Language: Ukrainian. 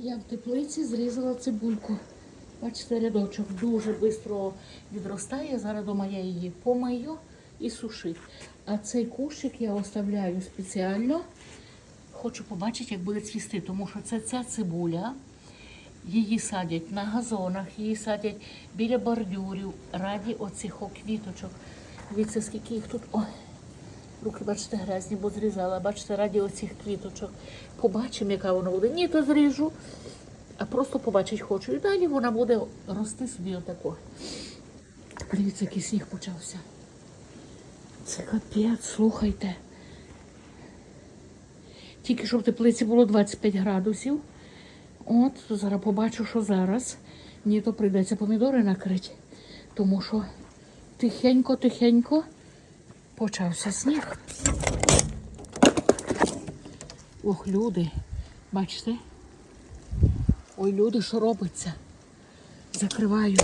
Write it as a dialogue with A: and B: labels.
A: Я в теплиці зрізала цибульку. Бачите, рядочок дуже швидко відростає. Зараз дома я її помию і сушить. А цей кущик я оставляю спеціально. Хочу побачити, як буде цвісти, тому що це ця цибуля. Її садять на газонах, її садять біля бордюрів, раді оцих квіточок. Дивіться, скільки їх тут. Ой, руки, бачите, грязні, бо зрізала. Бачите, раді оцих квіточок. Побачимо, яка вона буде. Ні, то зріжу, а просто побачити хочу. І далі вона буде рости собі отако. Дивіться, який сніг почався. Це капець, слухайте. Тільки що в теплиці було 25 градусів. От, зараз побачу, що зараз. Ні, то прийдеться помідори накрити. Тому що тихенько-тихенько почався сніг. Ох, люди, бачите? Ой, люди, що робиться? Закриваю.